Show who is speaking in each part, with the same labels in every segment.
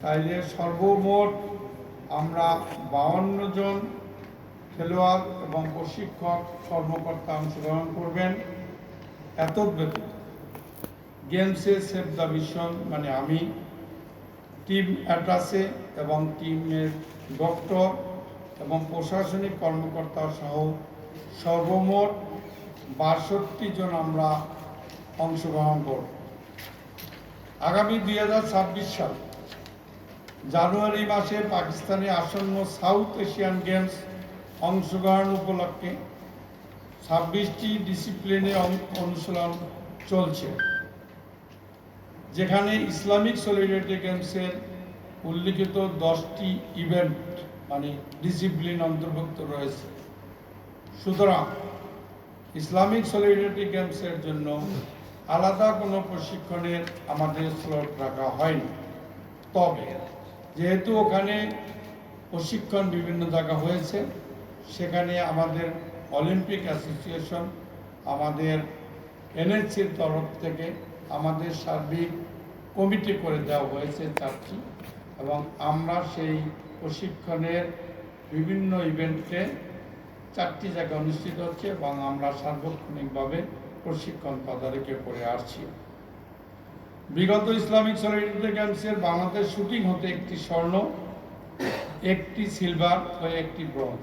Speaker 1: তাইলে সর্বমোট আমরা বাউন্ন জন খেলোয়াড় এবং প্রশিক্ষক কর্মকর্তা অংশগ্রহণ করবেন এত ব্যতীত গেমসে সেভ দ্য মিশন মানে আমি টিম অ্যাড্রাসে এবং টিমের ডক্টর এবং প্রশাসনিক কর্মকর্তা সহ সর্বমোট বাষট্টি জন আমরা অংশগ্রহণ করব। আগামী দুই হাজার ছাব্বিশ সাল জানুয়ারি মাসে পাকিস্তানে আসন্ন সাউথ এশিয়ান গেমস অংশগ্রহণ উপলক্ষে ছাব্বিশটি ডিসিপ্লিনে অনুশীলন চলছে, যেখানে ইসলামিক সলিডারিটি গেমসের উল্লিখিত দশটি ইভেন্ট মানে ডিসিপ্লিন অন্তর্ভুক্ত রয়েছে। সুতরাং ইসলামিক সলিডারিটি গেমসের জন্য আলাদা কোনো প্রশিক্ষণের আমাদের স্লট রাখা হয়নি। তবে যেহেতু ওখানে প্রশিক্ষণ বিভিন্ন জায়গা হয়েছে, সেখানে আমাদের অলিম্পিক অ্যাসোসিয়েশন, আমাদের এনএসসির তরফ থেকে আমাদের সার্বিক কমিটি করে দেওয়া হয়েছে চারটি এবং আমরা সেই প্রশিক্ষণের বিভিন্ন ইভেন্টে চারটি জায়গায় অনুষ্ঠিত হচ্ছে এবং আমরা সার্বক্ষণিকভাবে প্রশিক্ষণ তদারকি করে আসছি। বিগত ইসলামিক সলিডারিটি গেমসের বাংলাদেশ শুটিং হতে একটি স্বর্ণ একটি সিলভার ও একটি ব্রোঞ্জ।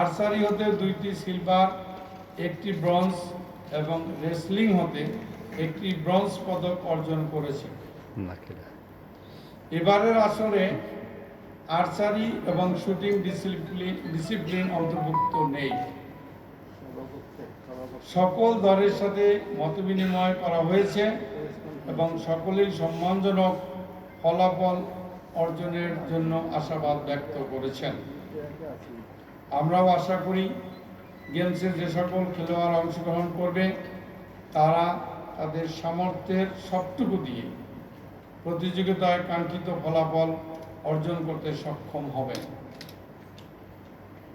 Speaker 1: আর্চারি হতে দুইটি সিলভার একটি ব্রোঞ্জ এবং রেসলিং হতে একটি ব্রোঞ্জ পদক অর্জন করেছে। এবারের আসরে আর্চারি এবং শুটিং ডিসিপ্লিন ডিসিপ্লিন অন্তর্ভুক্ত নেই। সকল দলের সাথে মতবিনিময় করা হয়েছে। এবং সকলেই সম্মানজনক ফলাফল অর্জনের জন্য আশাবাদ ব্যক্ত করেছেন। আমরাও আশা করি গেমসের যে সকল খেলোয়াড় অংশগ্রহণ করবে, তারা তাদের সামর্থ্যের সবটুকু দিয়ে প্রতিযোগিতায় কাঙ্ক্ষিত ফলাফল অর্জন করতে সক্ষম হবে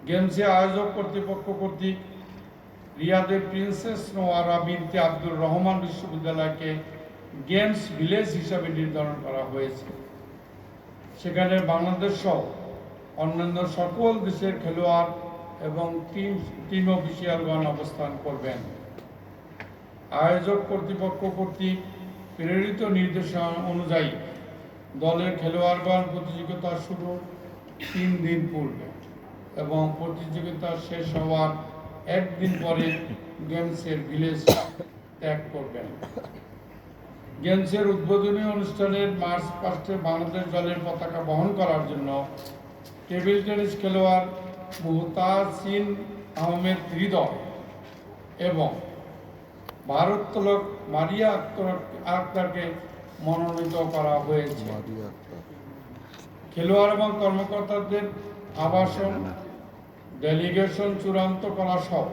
Speaker 1: গেমসে আয়োজক কর্তৃপক্ষ কর্তৃক রিয়াদের princess Noura binte Abdur Rahman বিশ্ববিদ্যালয়কে গেমস ভিলেজ হিসাবে নির্ধারণ করা হয়েছে। সেখানে বাংলাদেশ সহ অন্যান্য সকল দেশের খেলোয়াড় এবং টিম টিম অফিসিয়ালগণ অবস্থান করবেন। আয়োজক কর্তৃপক্ষ কর্তৃক প্রেরিত নির্দেশনা অনুযায়ী দলের খেলোয়াড়গণ প্রতিযোগিতা শুরু তিন দিন পূর্বে এবং প্রতিযোগিতা শেষ হওয়ার একদিন পরে গেমসের ভিলেজ ত্যাগ করবেন। গেমসের উদ্বোধনী অনুষ্ঠানের মার্চ পাস্টে বাংলাদেশ দলের পতাকা বহন করার জন্য টেবিল টেনিস খেলোয়াড় মুহতাসিন আহমেদ হৃদয় এবং ভারোত্তোলক মারিয়া আক্তার আক্তারকে মনোনীত করা হয়েছে। খেলোয়াড় এবং কর্মকর্তাদের আবাসন ডেলিগেশন চূড়ান্ত করা সহ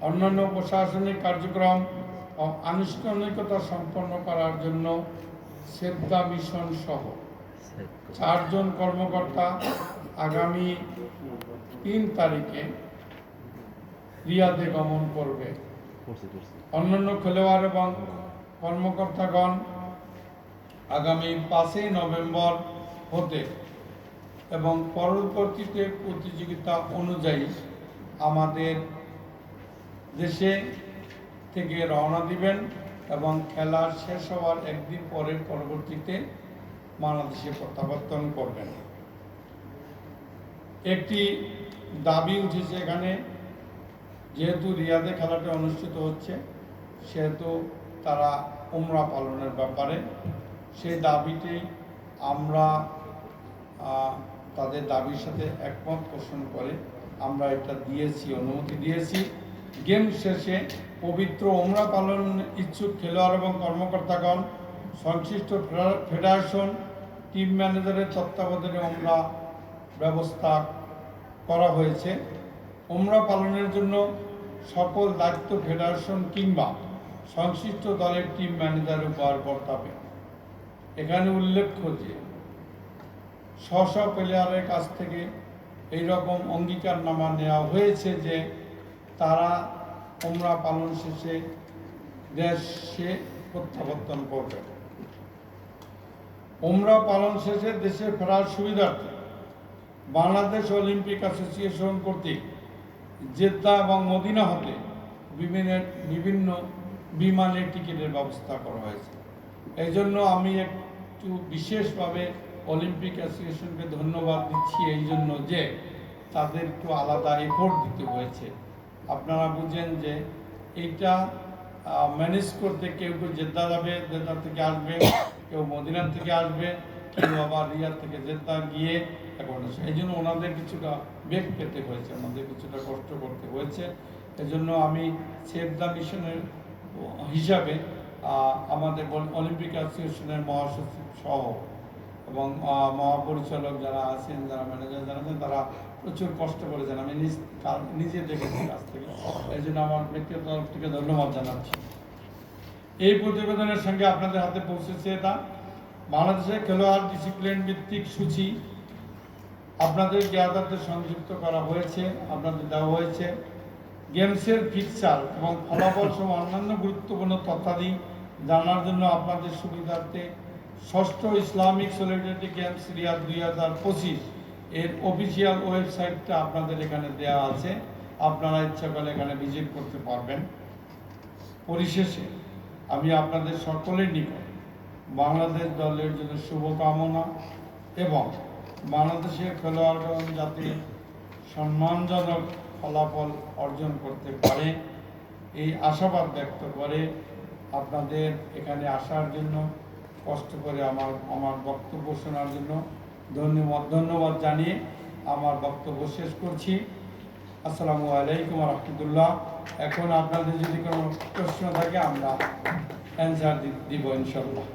Speaker 1: অন্যান্য প্রশাসনিক কার্যক্রম আনুষ্ঠানিকতা সম্পন্ন করার জন্য সেদ্ধা মিশন সহ চারজন কর্মকর্তা আগামী তিন তারিখে রিয়াদে গমন করবে। অন্যান্য খেলোয়াড় এবং কর্মকর্তাগণ আগামী পাঁচই নভেম্বর হতে এবং পরবর্তীতে প্রতিযোগিতা অনুযায়ী আমাদের দেশে থেকে রওনা দিবেন এবং খেলার শেষ হওয়ার একদিন পরে পরবর্তীতে বাংলাদেশে প্রত্যাবর্তন করবেন। একটি দাবি উঠেছে এখানে, যেহেতু রিয়াদে খেলাটা অনুষ্ঠিত হচ্ছে, সেহেতু তারা উমরা পালনের ব্যাপারে। সেই দাবিটি আমরা তাদের দাবির সাথে একমত পোষণ করে আমরা এটা দিয়েছি, অনুমতি দিয়েছি। গেম শেষে পবিত্র ওমরা পালন ইচ্ছুক খেলোয়াড় এবং কর্মকর্তাগণ, সংশ্লিষ্ট ফেডারেশন টিম ম্যানেজারের তত্ত্বাবধানে ওমরা ব্যবস্থা করা হয়েছে। ওমরা পালনের জন্য সকল দায়িত্ব ফেডারেশন কিংবা সংশ্লিষ্ট দলের টিম ম্যানেজার উপর বর্তাবে। এখানে উল্লেখ্য যে স্ব প্লেয়ারের কাছ থেকে এই রকম অঙ্গীকারনামা নেওয়া হয়েছে যে তারা ওমরা পালন শেষে দেশে প্রত্যাবর্তন করবে। ওমরা পালন শেষে দেশে ফেরার সুবিধার্থে বাংলাদেশ অলিম্পিক অ্যাসোসিয়েশন কর্তৃক জেদ্দা এবং মদিনা হতে বিভিন্ন বিভিন্ন বিমানের টিকিটের ব্যবস্থা করা হয়েছে। এই জন্য আমি একটু বিশেষভাবে অলিম্পিক অ্যাসোসিয়েশনকে ধন্যবাদ দিচ্ছি এই জন্য যে তাদের একটু আলাদা এফোর্ট দিতে হয়েছে। আপনারা বুঝেন যে এইটা ম্যানেজ করতে কেউ কেউ জেদ্দা যাবে জেদ্দা থেকে আসবে, কেউ মদিনার থেকে আসবে, কেউ আবার রিয়ার থেকে জেদ্দা গিয়ে এখন এই জন্য ওনাদের কিছুটা বেগ পেতে হয়েছে আমাদের কিছুটা কষ্ট করতে হয়েছে। এই জন্য আমি সেভ দ্য মিশনের হিসাবে আমাদের অলিম্পিক অ্যাসোসিয়েশনের মহাসচিব সহ এবং মহাপরিচালক যারা আছেন, যারা ম্যানেজার যারা আছেন, তারা প্রচুর কষ্ট করেছেন। আমি নিজ নিজে দেখেছি কাছ থেকে। এই জন্য আমার ব্যক্তিগত তরফ থেকে ধন্যবাদ জানাচ্ছি। এই প্রতিবেদনের সঙ্গে আপনাদের হাতে পৌঁছেছে এটা। বাংলাদেশের খেলোয়াড় ডিসিপ্লিন ভিত্তিক সূচি আপনাদের জ্ঞাতাতে সংযুক্ত করা হয়েছে, আপনাদের দেওয়া হয়েছে। গেমসের ফিক্সার এবং ফলাফল সহ অন্যান্য গুরুত্বপূর্ণ তথ্যাদি জানার জন্য আপনাদের সুবিধার্থে ষষ্ঠ ইসলামিক সলিডারিটি গেমস রিয়াদ দুই হাজার পঁচিশ এর অফিসিয়াল ওয়েবসাইটটা আপনাদের এখানে দেওয়া আছে। আপনারা ইচ্ছা করলে এখানে ভিজিট করতে পারবেন। পরিশেষে আমি আপনাদের সকলের নিকট বাংলাদেশ দলের জন্য শুভকামনা এবং বাংলাদেশের খেলোয়াড়গণ যাতে সম্মানজনক ফলাফল অর্জন করতে পারে, এই আশাবাদ ব্যক্ত করে আপনাদের এখানে আসার জন্য, কষ্ট করে আমার আমার বক্তব্য শোনার জন্য ধন্যবাদ ধন্যবাদ জানিয়ে আমার বক্তব্য শেষ করছি। আসসালামু আলাইকুম রহমতুল্লাহ। এখন আপনাদের যদি কোনো প্রশ্ন থাকে, আমরা অ্যান্সার দিব ইনশাল্লাহ